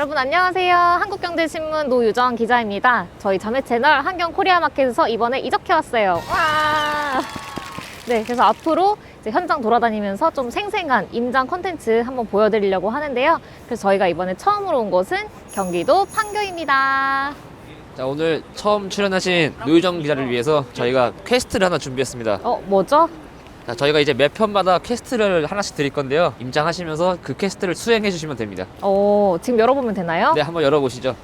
여러분 안녕하세요. 한국경제신문 노유정 기자입니다. 저희 자매 채널 한경코리아마켓에서 이번에 이적해 왔어요. 와! 네, 그래서 앞으로 현장 돌아다니면서 좀 생생한 임장 콘텐츠 한번 보여드리려고 하는데요. 그래서 저희가 이번에 처음으로 온 곳은 경기도 판교입니다. 자 오늘 처음 출연하신 노유정 기자를 위해서 저희가 퀘스트를 하나 준비했습니다. 어, 뭐죠? 자 저희가 이제 매 편마다 퀘스트를 하나씩 드릴 건데요. 임장하시면서 그 퀘스트를 수행해 주시면 됩니다. 어, 지금 열어보면 되나요? 네 한번 열어보시죠.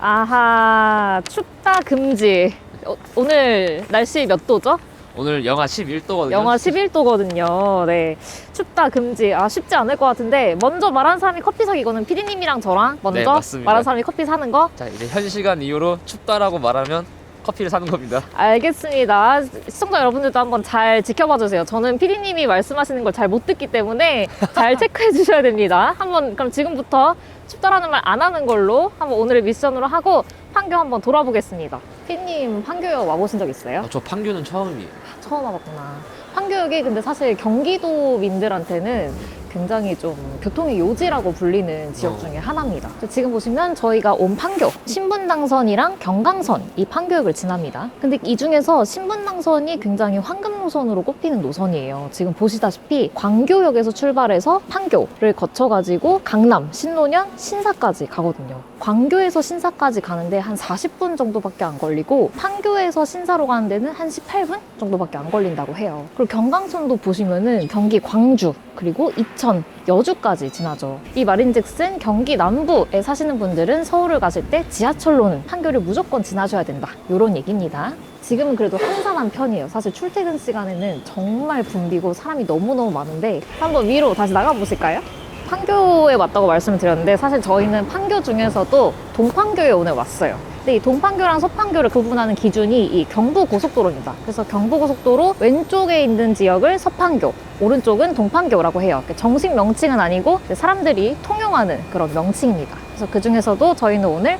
아하, 춥다 금지. 어, 오늘 날씨 몇 도죠? 오늘 영하 11도거든요. 영하 11도거든요. 네. 춥다 금지. 아, 쉽지 않을 것 같은데, 먼저 말한 사람이 커피 사기, 이거는 피디님이랑 저랑 먼저 네, 맞습니다. 말한 사람이 커피 사는 거? 자 이제 현 시간 이후로 춥다라고 말하면 커피를 사는 겁니다. 알겠습니다. 시청자 여러분들도 한번 잘 지켜봐 주세요. 저는 피디님이 말씀하시는 걸 잘 못 듣기 때문에 잘 체크해 주셔야 됩니다. 한번, 그럼 지금부터 춥다라는 말 안 하는 걸로 한번 오늘의 미션으로 하고 판교 한번 돌아보겠습니다. 피디님 판교 와보신 적 있어요? 어, 저 판교는 처음이에요. 처음 와봤구나. 판교역이 근데 사실 경기도민들한테는 굉장히 좀 교통의 요지라고 불리는 지역 어. 중에 하나입니다. 지금 보시면 저희가 온 판교, 신분당선이랑 경강선 이 판교역을 지납니다. 근데 이 중에서 신분당선이 굉장히 황금 노선으로 꼽히는 노선이에요. 지금 보시다시피 광교역에서 출발해서 판교를 거쳐가지고 강남, 신노년, 신사까지 가거든요. 광교에서 신사까지 가는데 한 40분 정도밖에 안 걸리고 판교에서 신사로 가는 데는 한 18분 정도밖에 안 걸린다고 해요. 그리고 경강선도 보시면은 경기 광주 그리고 이천, 여주까지 지나죠. 이 말인즉슨 경기 남부에 사시는 분들은 서울을 가실 때 지하철로는 판교를 무조건 지나셔야 된다. 이런 얘기입니다. 지금은 그래도 한산한 편이에요. 사실 출퇴근 시간에는 정말 붐비고 사람이 너무너무 많은데 한번 위로 다시 나가보실까요? 판교에 왔다고 말씀을 드렸는데 사실 저희는 판교 중에서도 동판교에 오늘 왔어요. 근데 이 동판교랑 서판교를 구분하는 기준이 이 경부고속도로입니다. 그래서 경부고속도로 왼쪽에 있는 지역을 서판교, 오른쪽은 동판교라고 해요. 정식 명칭은 아니고 사람들이 통용하는 그런 명칭입니다. 그래서 그 중에서도 저희는 오늘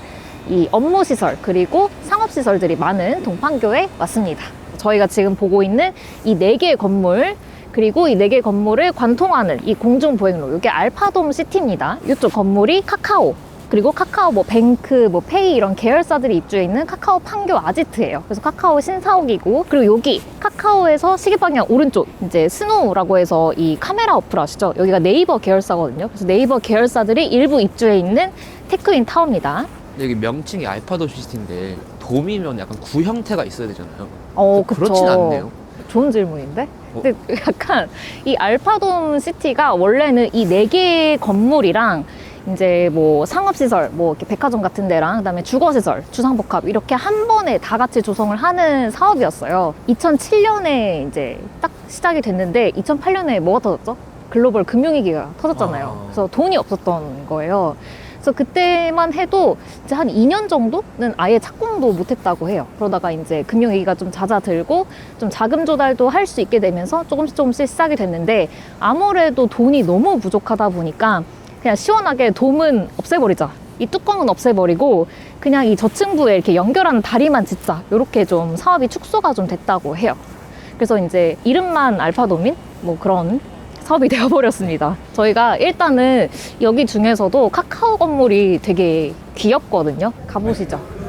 이 업무시설 그리고 상업시설들이 많은 동판교에 왔습니다. 저희가 지금 보고 있는 이 네 개의 건물 그리고 이 네 개 건물을 관통하는 이 공중보행로 이게 알파돔 시티입니다. 이쪽 건물이 카카오 그리고 카카오 뭐 뱅크, 뭐 페이 이런 계열사들이 입주해 있는 카카오 판교 아지트예요. 그래서 카카오 신사옥이고 그리고 여기 카카오에서 시계 방향 오른쪽 이제 스노우라고 해서 이 카메라 어플 아시죠? 여기가 네이버 계열사거든요. 그래서 네이버 계열사들이 일부 입주해 있는 테크인 타워입니다. 여기 명칭이 알파도 시티인데 돔이면 약간 구 형태가 있어야 되잖아요. 어, 그렇진 그쵸. 않네요. 좋은 질문인데? 어? 근데 약간 이 알파돔 시티가 원래는 이 네 개의 건물이랑 이제 뭐 상업시설, 뭐 이렇게 백화점 같은 데랑 그다음에 주거시설, 주상복합 이렇게 한 번에 다 같이 조성을 하는 사업이었어요. 2007년에 이제 딱 시작이 됐는데 2008년에 뭐가 터졌죠? 글로벌 금융위기가 터졌잖아요. 아. 그래서 돈이 없었던 거예요. 그래서 그때만 해도 이제 한 2년 정도는 아예 착공도 못했다고 해요. 그러다가 이제 금융위기가 좀 잦아들고 좀 자금 조달도 할 수 있게 되면서 조금씩 조금씩 시작이 됐는데 아무래도 돈이 너무 부족하다 보니까 그냥 시원하게 돔은 없애버리자. 이 뚜껑은 없애버리고 그냥 이 저층부에 이렇게 연결하는 다리만 짓자. 이렇게 좀 사업이 축소가 좀 됐다고 해요. 그래서 이제 이름만 알파도민 뭐 그런 사업이 되어버렸습니다. 저희가 일단은 여기 중에서도 카카오 건물이 되게 귀엽거든요. 가보시죠.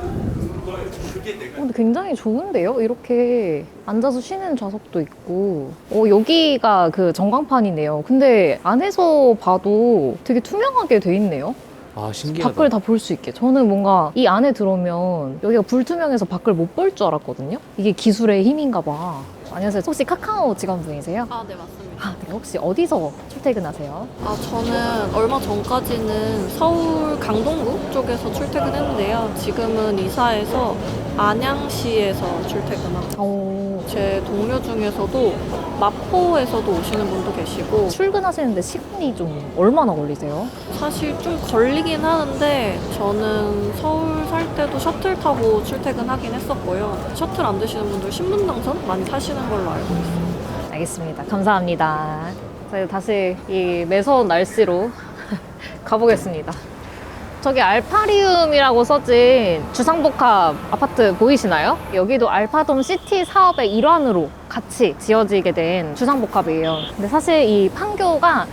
어, 근데 굉장히 좋은데요? 이렇게 앉아서 쉬는 좌석도 있고. 어, 여기가 그 전광판이네요. 근데 안에서 봐도 되게 투명하게 돼 있네요. 아 신기하다. 밖을 다 볼 수 있게. 저는 뭔가 이 안에 들어오면 여기가 불투명해서 밖을 못 볼 줄 알았거든요. 이게 기술의 힘인가 봐. 안녕하세요. 혹시 카카오 직원분이세요? 아, 네, 맞습니다. 아, 네. 혹시 어디서 출퇴근하세요? 아, 저는 얼마 전까지는 서울 강동구 쪽에서 출퇴근했는데요. 지금은 이사해서 안양시에서 출퇴근하고 오, 제 동료 중에서도 마포에서도 오시는 분도 계시고 출근하시는데 시간이 좀 얼마나 걸리세요? 사실 좀 걸리긴 하는데 저는 서울 살 때도 셔틀 타고 출퇴근하긴 했었고요. 셔틀 안 드시는 분들 신분당선 많이 타시는 걸로 알고 있어요. 알겠습니다. 감사합니다. 저희 다시 이 매서운 날씨로 가보겠습니다. 저기 알파리움이라고 써진 주상복합 아파트 보이시나요? 여기도 알파돔 시티 사업의 일환으로 같이 지어지게 된 주상복합이에요. 근데 사실 이 판교가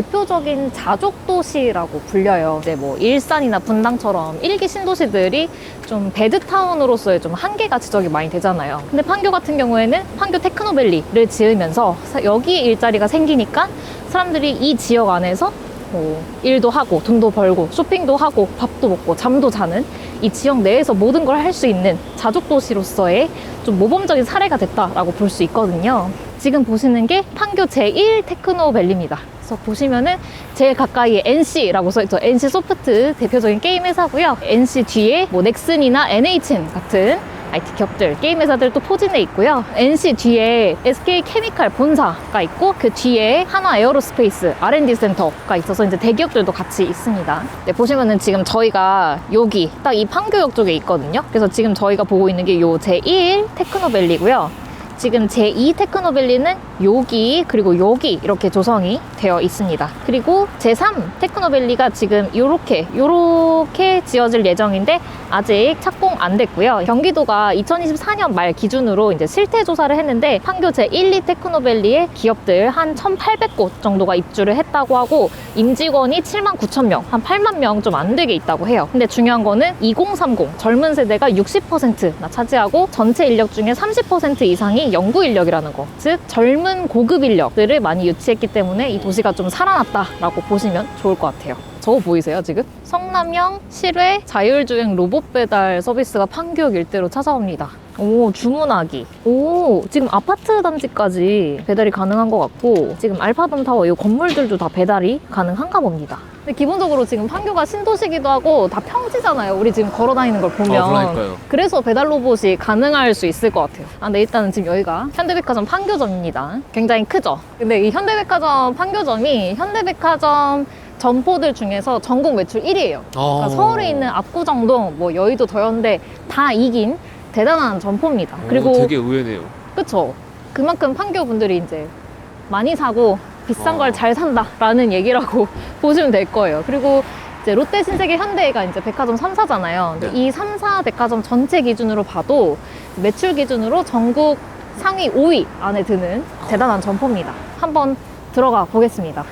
대표적인 자족 도시라고 불려요. 이제 뭐 일산이나 분당처럼 일기 신도시들이 좀 베드타운으로서의 좀 한계가 지적이 많이 되잖아요. 근데 판교 같은 경우에는 판교 테크노밸리를 지으면서 사- 여기 일자리가 생기니까 사람들이 이 지역 안에서 뭐 일도 하고 돈도 벌고 쇼핑도 하고 밥도 먹고 잠도 자는 이 지역 내에서 모든 걸 할 수 있는 자족 도시로서의 좀 모범적인 사례가 됐다라고 볼 수 있거든요. 지금 보시는 게 판교 제1 테크노밸리입니다. 그래서 보시면은 제일 가까이에 NC라고 써있죠. NC 소프트 대표적인 게임 회사고요. NC 뒤에 뭐 넥슨이나 NHN 같은 IT 기업들, 게임 회사들 또 포진해 있고요. NC 뒤에 SK 케미칼 본사가 있고 그 뒤에 한화 에어로스페이스 R&D 센터가 있어서 이제 대기업들도 같이 있습니다. 네, 보시면은 지금 저희가 여기 딱 이 판교역 쪽에 있거든요. 그래서 지금 저희가 보고 있는 게 요 제1 테크노밸리고요. 지금 제2 테크노밸리는 여기 그리고 여기 이렇게 조성이 되어 있습니다. 그리고 제3 테크노밸리가 지금 이렇게 이렇게 지어질 예정인데 아직 착공 안 됐고요. 경기도가 2024년 말 기준으로 이제 실태 조사를 했는데 판교 제1, 2 테크노밸리의 기업들 한 1,800곳 정도가 입주를 했다고 하고 임직원이 7만 9천 명, 한 8만 명 좀 안 되게 있다고 해요. 근데 중요한 거는 2030 젊은 세대가 60%나 차지하고 전체 인력 중에 30% 이상이 연구 인력이라는 거. 즉 젊은 고급 인력들을 많이 유치했기 때문에 이 도시가 좀 살아났다라고 보시면 좋을 것 같아요. 저거 보이세요 지금? 성남형 실외 자율주행 로봇 배달 서비스가 판교역 일대로 찾아옵니다. 오 주문하기. 오 지금 아파트 단지까지 배달이 가능한 것 같고 지금 알파돔 타워 이 건물들도 다 배달이 가능한가 봅니다. 근데 기본적으로 지금 판교가 신도시기도 하고 다 평지잖아요. 우리 지금 걸어 다니는 걸 보면. 어, 그러니까요. 그래서 배달 로봇이 가능할 수 있을 것 같아요. 아, 근데 일단은 지금 여기가 현대백화점 판교점입니다. 굉장히 크죠? 근데 이 현대백화점 판교점이 현대백화점 점포들 중에서 전국 매출 1위예요. 어. 그러니까 서울에 있는 압구정동, 뭐 여의도, 더현대 다 이긴 대단한 점포입니다. 그리고 되게 의외네요. 그쵸. 그만큼 판교 분들이 이제 많이 사고 비싼 어. 걸잘 산다라는 얘기라고 보시면 될 거예요. 그리고 이제 롯데 신세계 현대가 이제 백화점 3사잖아요. 네. 이 3사 백화점 전체 기준으로 봐도 매출 기준으로 전국 상위 5위 안에 드는 대단한 점포입니다. 한번 들어가 보겠습니다.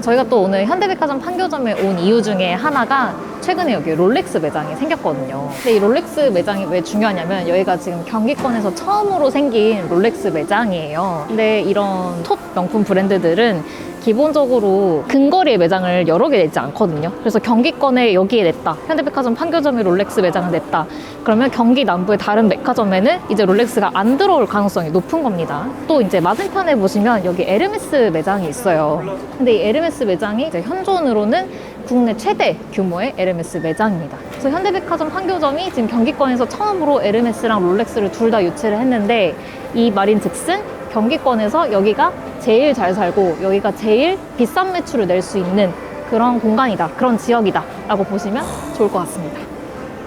저희가 또 오늘 현대백화점 판교점에 온 이유 중에 하나가 최근에 여기 롤렉스 매장이 생겼거든요. 근데 이 롤렉스 매장이 왜 중요하냐면 여기가 지금 경기권에서 처음으로 생긴 롤렉스 매장이에요. 근데 이런 톱 명품 브랜드들은 기본적으로 근거리에 매장을 여러 개 냈지 않거든요. 그래서 경기권에 여기에 냈다. 현대백화점 판교점에 롤렉스 매장을 냈다. 그러면 경기 남부의 다른 백화점에는 이제 롤렉스가 안 들어올 가능성이 높은 겁니다. 또 이제 맞은편에 보시면 여기 에르메스 매장이 있어요. 근데 이 에르메스 매장이 현존으로는 국내 최대 규모의 에르메스 매장입니다. 그래서 현대백화점 판교점이 지금 경기권에서 처음으로 에르메스랑 롤렉스를 둘 다 유치를 했는데 이 말인 즉슨 경기권에서 여기가 제일 잘 살고 여기가 제일 비싼 매출을 낼 수 있는 그런 공간이다, 그런 지역이다 라고 보시면 좋을 것 같습니다.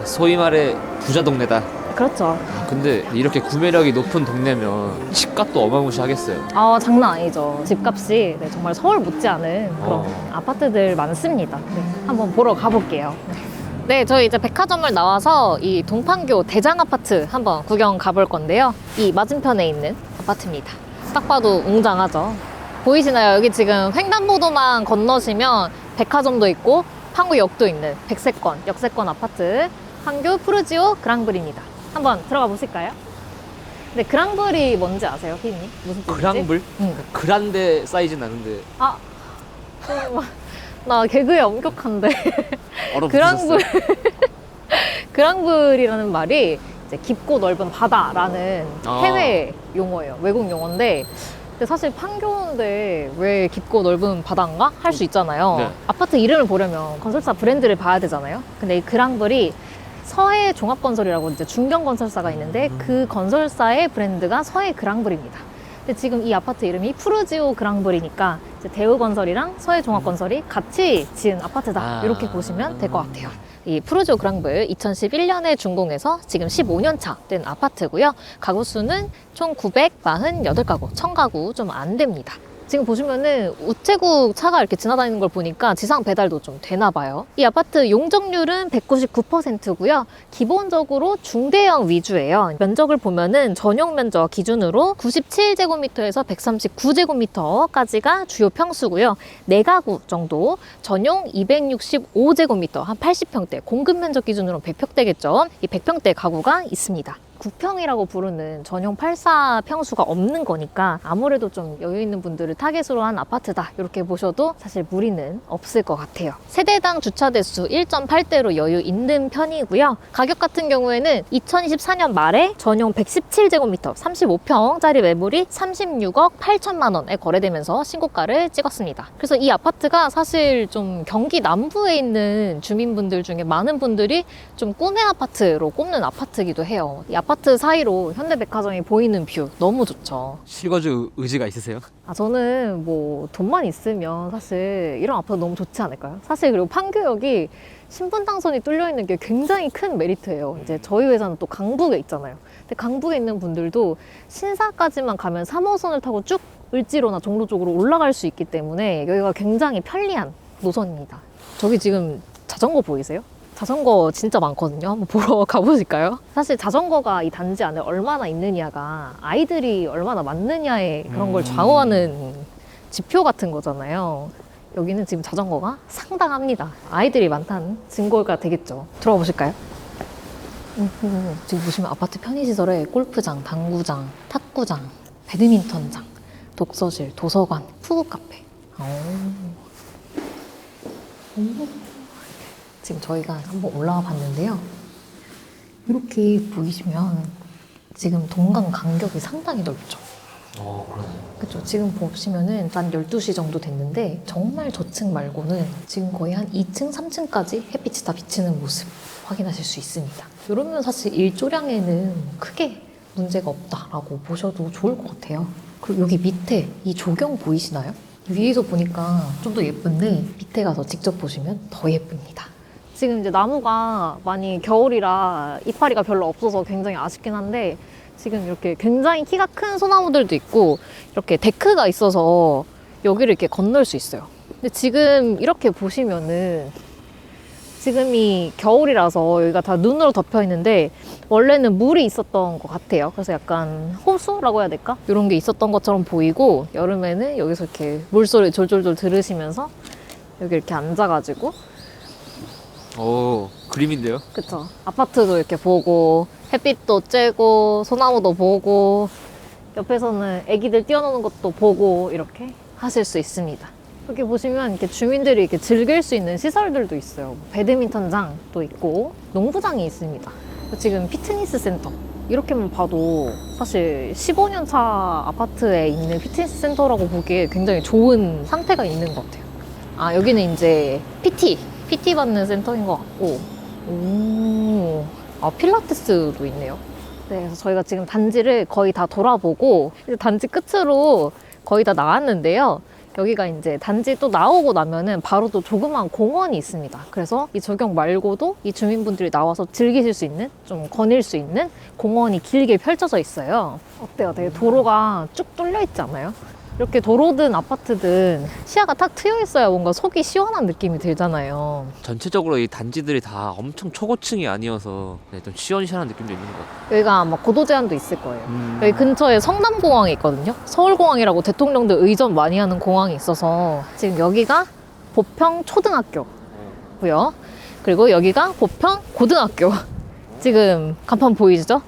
소위 말해 부자 동네다. 그렇죠. 아, 근데 이렇게 구매력이 높은 동네면 집값도 어마무시하겠어요. 아 장난 아니죠. 집값이 네, 정말 서울 못지않은 그런 어. 아파트들 많습니다. 네, 한번 보러 가볼게요. 네, 저희 이제 백화점을 나와서 이 동판교 대장 아파트 한번 구경 가볼 건데요. 이 맞은편에 있는 아파트입니다. 딱 봐도 웅장하죠. 보이시나요? 여기 지금 횡단보도만 건너시면 백화점도 있고 판교역도 있는 백세권, 역세권 아파트 판교 푸르지오 그랑블입니다. 한번 들어가 보실까요? 네, 그랑블이 뭔지 아세요, 피디님? 무슨 뜻인지? 그랑블? 응. 그란데 사이즈 나는데 아. 나 개그에 엄격한데. 얼어 그랑블. 그랑블이라는 말이 이제 깊고 넓은 바다라는 아. 해외 용어예요. 외국 용어인데. 근데 사실 판교인데 왜 깊고 넓은 바다인가? 할 수 있잖아요. 네. 아파트 이름을 보려면 건설사 브랜드를 봐야 되잖아요. 근데 이 그랑블이 서해 종합건설이라고 이제 중견 건설사가 있는데 음. 그 건설사의 브랜드가 서해 그랑블입니다. 근데 지금 이 아파트 이름이 푸르지오 그랑블이니까 대우건설이랑 서해 종합건설이 같이 지은 아파트다 아. 이렇게 보시면 될 것 같아요. 이 푸르지오 그랑블 2011년에 준공해서 지금 15년 차 된 아파트고요. 가구 수는 총 948가구, 1000가구 좀 안 됩니다. 지금 보시면은 우체국 차가 이렇게 지나다니는 걸 보니까 지상 배달도 좀 되나 봐요. 이 아파트 용적률은 199%고요. 기본적으로 중대형 위주예요. 면적을 보면은 전용 면적 기준으로 97제곱미터에서 139제곱미터까지가 주요 평수고요. 네 가구 정도, 전용 265제곱미터, 한 80평대, 공급 면적 기준으로 100평대겠죠. 이 100평대 가구가 있습니다. 9평이라고 부르는 전용 84 평수가 없는 거니까 아무래도 좀 여유 있는 분들을 타겟으로 한 아파트다 이렇게 보셔도 사실 무리는 없을 것 같아요. 세대당 주차 대수 1.8대로 여유 있는 편이고요. 가격 같은 경우에는 2024년 말에 전용 117제곱미터 35평짜리 매물이 36억 8천만 원에 거래되면서 신고가를 찍었습니다. 그래서 이 아파트가 사실 좀 경기 남부에 있는 주민분들 중에 많은 분들이 좀 꿈의 아파트로 꼽는 아파트이기도 해요. 이 아파트 사이로 현대백화점이 보이는 뷰 너무 좋죠. 실거주 의지가 있으세요? 아, 저는 뭐 돈만 있으면 사실 이런 아파트 너무 좋지 않을까요? 사실 그리고 판교역이 신분 당선이 뚫려 있는 게 굉장히 큰 메리트예요. 이제 저희 회사는 또 강북에 있잖아요. 근데 강북에 있는 분들도 신사까지만 가면 3호선을 타고 쭉 을지로나 종로 쪽으로 올라갈 수 있기 때문에 여기가 굉장히 편리한 노선입니다. 저기 지금 자전거 보이세요? 자전거 진짜 많거든요. 한번 보러 가보실까요? 사실 자전거가 이 단지 안에 얼마나 있느냐가 아이들이 얼마나 많느냐에 그런 걸 음. 좌우하는 지표 같은 거잖아요. 여기는 지금 자전거가 상당합니다. 아이들이 많다는 증거가 되겠죠. 들어가 보실까요? 음흠. 지금 보시면 아파트 편의시설에 골프장, 당구장, 탁구장, 배드민턴장, 독서실, 도서관, 푸드카페. 오. 오. 지금 저희가 한번 올라와 봤는데요. 이렇게 보이시면 지금 동강 간격이 상당히 넓죠. 어, 그러네. 그렇죠. 지금 보시면은 한 12시 정도 됐는데 정말 저층 말고는 지금 거의 한 2층, 3층까지 햇빛이 다 비치는 모습 확인하실 수 있습니다. 이러면 사실 일조량에는 크게 문제가 없다라고 보셔도 좋을 것 같아요. 그리고 여기 밑에 이 조경 보이시나요? 위에서 보니까 좀 더 예쁜데 밑에 가서 직접 보시면 더 예쁩니다. 지금 이제 나무가 많이 겨울이라 이파리가 별로 없어서 굉장히 아쉽긴 한데 지금 이렇게 굉장히 키가 큰 소나무들도 있고 이렇게 데크가 있어서 여기를 이렇게 건널 수 있어요. 근데 지금 이렇게 보시면은 지금이 겨울이라서 여기가 다 눈으로 덮여 있는데 원래는 물이 있었던 것 같아요. 그래서 약간 호수라고 해야 될까? 이런 게 있었던 것처럼 보이고 여름에는 여기서 이렇게 물소리 졸졸졸 들으시면서 여기 이렇게 앉아가지고 오, 그림인데요? 그쵸. 아파트도 이렇게 보고, 햇빛도 쬐고, 소나무도 보고, 옆에서는 애기들 뛰어노는 것도 보고, 이렇게 하실 수 있습니다. 여기 보시면 이렇게 주민들이 이렇게 즐길 수 있는 시설들도 있어요. 뭐 배드민턴장도 있고, 농구장이 있습니다. 지금 피트니스 센터. 이렇게만 봐도 사실 15년 차 아파트에 있는 피트니스 센터라고 보기에 굉장히 좋은 상태가 있는 것 같아요. 아, 여기는 이제 PT, PT 받는 센터인 것 같고, 오, 아, 필라테스도 있네요. 네, 그래서 저희가 지금 단지를 거의 다 돌아보고, 이제 단지 끝으로 거의 다 나왔는데요. 여기가 이제 단지 또 나오고 나면은 바로 또 조그만 공원이 있습니다. 그래서 이 조경 말고도 이 주민분들이 나와서 즐기실 수 있는, 좀 거닐 수 있는 공원이 길게 펼쳐져 있어요. 어때요? 되게 도로가 쭉 뚫려 있지 않아요? 이렇게 도로든 아파트든 시야가 탁 트여 있어야 뭔가 속이 시원한 느낌이 들잖아요. 전체적으로 이 단지들이 다 엄청 초고층이 아니어서 네, 좀 시원시원한 느낌도 있는 것 같아요. 여기가 아마 고도 제한도 있을 거예요. 음. 여기 근처에 성남공항이 있거든요. 서울공항이라고 대통령들 의전 많이 하는 공항이 있어서 지금 여기가 보평 초등학교고요. 그리고 여기가 보평 고등학교. 지금 간판 보이시죠?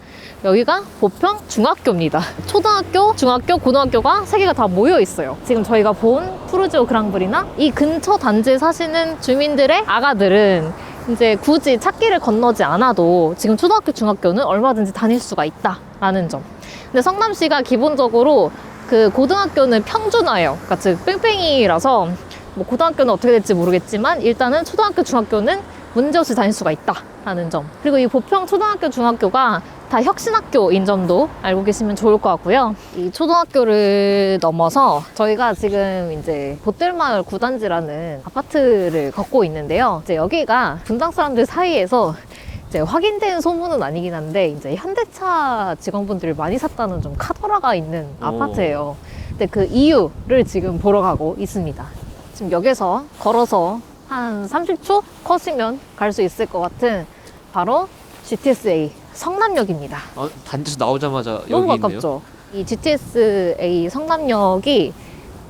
여기가 보평 중학교입니다. 초등학교, 중학교, 고등학교가 세 개가 다 모여 있어요. 지금 저희가 본 푸르지오 그랑브리나 이 근처 단지에 사시는 주민들의 아가들은 이제 굳이 찾기를 건너지 않아도 지금 초등학교, 중학교는 얼마든지 다닐 수가 있다라는 점. 근데 성남시가 기본적으로 그 고등학교는 평준화예요. 그러니까 즉 뺑뺑이라서 뭐 고등학교는 어떻게 될지 모르겠지만 일단은 초등학교, 중학교는 문제없이 다닐 수가 있다라는 점. 그리고 이 보평 초등학교, 중학교가 다 혁신학교인 점도 알고 계시면 좋을 것 같고요. 이 초등학교를 넘어서 저희가 지금 이제 보뜰마을 구단지라는 아파트를 걷고 있는데요. 이제 여기가 분당 사람들 사이에서 이제 확인된 소문은 아니긴 한데 이제 현대차 직원분들이 많이 샀다는 좀 카더라가 있는 오. 아파트예요. 근데 그 이유를 지금 보러 가고 있습니다. 지금 역에서 걸어서 한 30초 컷이면 갈 수 있을 것 같은 바로 GTS-A 성남역입니다. 어, 단지에서 나오자마자 너무 여기 있네요. 가깝죠. 이 GTS-A 성남역이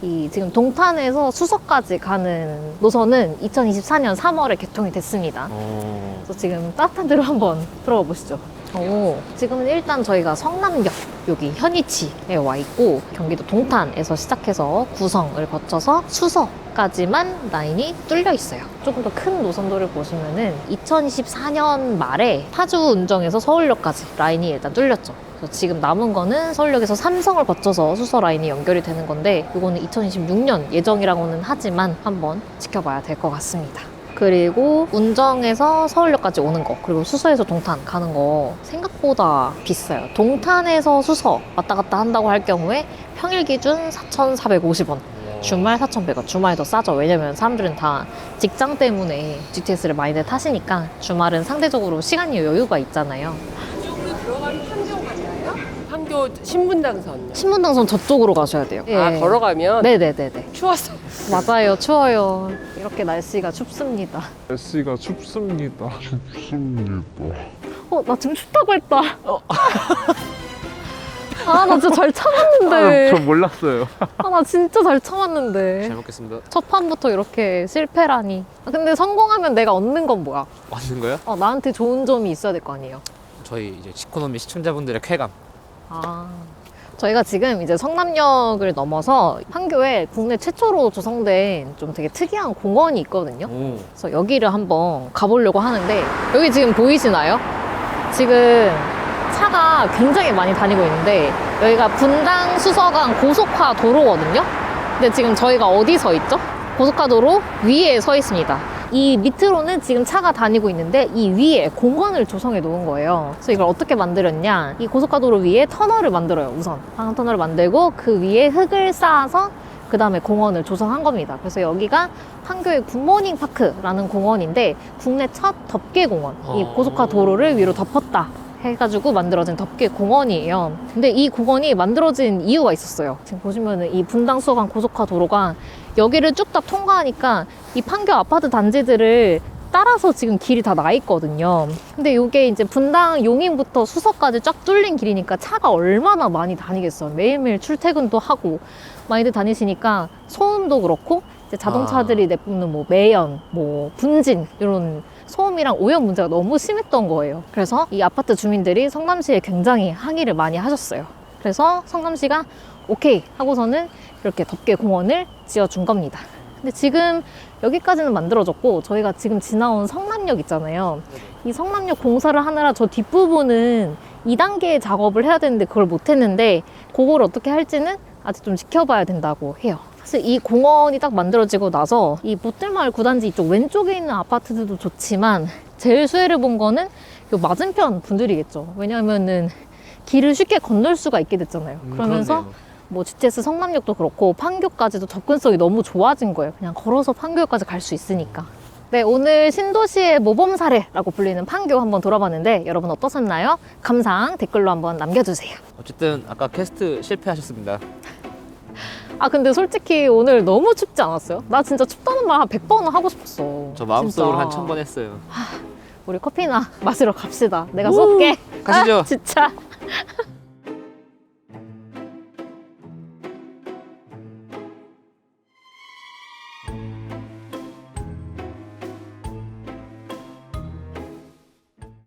이 지금 동탄에서 수서까지 가는 노선은 2024년 3월에 개통이 됐습니다. 어, 그래서 지금 따뜻한 데로 한번 들어가 보시죠. 오, 지금은 일단 저희가 성남역 여기 현이치에 와 있고 경기도 동탄에서 시작해서 구성을 거쳐서 수서 까지만 라인이 뚫려 있어요. 조금 더 큰 노선도를 보시면은 2024년 말에 파주 운정에서 서울역까지 라인이 일단 뚫렸죠. 지금 남은 거는 서울역에서 삼성을 거쳐서 수서 라인이 연결이 되는 건데 이거는 2026년 예정이라고는 하지만 한번 지켜봐야 될 것 같습니다. 그리고 운정에서 서울역까지 오는 거 그리고 수서에서 동탄 가는 거 생각보다 비싸요. 동탄에서 수서 왔다 갔다 한다고 할 경우에 평일 기준 4,450원. 주말 4,100원. 주말이 더 싸죠. 왜냐면 사람들은 다 직장 때문에 GTS를 많이들 타시니까 주말은 상대적으로 시간이 여유가 있잖아요. 판교 신분당선. 신분당선 저쪽으로 가셔야 돼요. 아 걸어가면 네네네네. 추웠어. 맞아요. 추워요. 이렇게 날씨가 춥습니다. 날씨가 춥습니다. 어, 나 지금 춥다고 했다. 아, 나 진짜 잘 참았는데. 저 몰랐어요. 아, 나 진짜 잘 참았는데. 잘 먹겠습니다. 첫 판부터 이렇게 실패라니. 아, 근데 성공하면 내가 얻는 건 뭐야? 왔는 거요? 어, 나한테 좋은 점이 있어야 될 거 아니에요? 저희 이제 시코노미 시청자분들의 쾌감. 아. 저희가 지금 이제 성남역을 넘어서 판교에 국내 최초로 조성된 좀 되게 특이한 공원이 있거든요. 오. 그래서 여기를 한번 가보려고 하는데 여기 지금 보이시나요? 지금 차가 굉장히 많이 다니고 있는데 여기가 분당 수서간 고속화 도로거든요. 근데 지금 저희가 어디 서 있죠? 고속화 도로 위에 서 있습니다. 이 밑으로는 지금 차가 다니고 있는데 이 위에 공원을 조성해 놓은 거예요. 그래서 이걸 어떻게 만들었냐? 이 고속화 도로 위에 터널을 만들어요. 우선 방음 터널을 만들고 그 위에 흙을 쌓아서 그 다음에 공원을 조성한 겁니다. 그래서 여기가 판교의 굿모닝 파크라는 공원인데 국내 첫 덮개 공원. 이 어. 고속화 도로를 위로 덮었다. 해가지고 만들어진 덮개 공원이에요. 근데 이 공원이 만들어진 이유가 있었어요. 지금 보시면은 이 분당 수간 고속화 도로가 여기를 쭉 다 통과하니까 이 판교 아파트 단지들을 따라서 지금 길이 다 나 있거든요. 근데 이게 이제 분당 용인부터 수서까지 쫙 뚫린 길이니까 차가 얼마나 많이 다니겠어요. 매일매일 출퇴근도 하고 많이들 다니시니까 소음도 그렇고 이제 자동차들이 내뿜는 뭐 매연, 뭐 분진 이런 소음이랑 오염 문제가 너무 심했던 거예요. 그래서 이 아파트 주민들이 성남시에 굉장히 항의를 많이 하셨어요. 그래서 성남시가 오케이 하고서는 이렇게 덮개 공원을 지어준 겁니다. 근데 지금 여기까지는 만들어졌고 저희가 지금 지나온 성남역 있잖아요. 이 성남역 공사를 하느라 저 뒷부분은 2단계 작업을 해야 되는데 그걸 못 했는데 그걸 어떻게 할지는 아직 좀 지켜봐야 된다고 해요. 사실 이 공원이 딱 만들어지고 나서 이 보틀마을 구단지 이쪽 왼쪽에 있는 아파트들도 좋지만 제일 수혜를 본 거는 요 맞은편 분들이겠죠. 왜냐하면은 길을 쉽게 건널 수가 있게 됐잖아요. 음, 그러면서 그렇네요. 뭐 GTS 성남역도 그렇고 판교까지도 접근성이 너무 좋아진 거예요. 그냥 걸어서 판교까지 갈 수 있으니까. 네, 오늘 신도시의 모범 사례라고 불리는 판교 한번 돌아봤는데 여러분 어떠셨나요? 감상 댓글로 한번 남겨주세요. 어쨌든 아까 캐스트 실패하셨습니다. 아 근데 솔직히 오늘 너무 춥지 않았어요? 나 진짜 춥다는 말 한 100번은 하고 싶었어. 저 마음속으로. 한 천 번 했어요. 우리 커피나 마시러 갑시다. 내가 쏠게. 가시죠. 아, 진짜.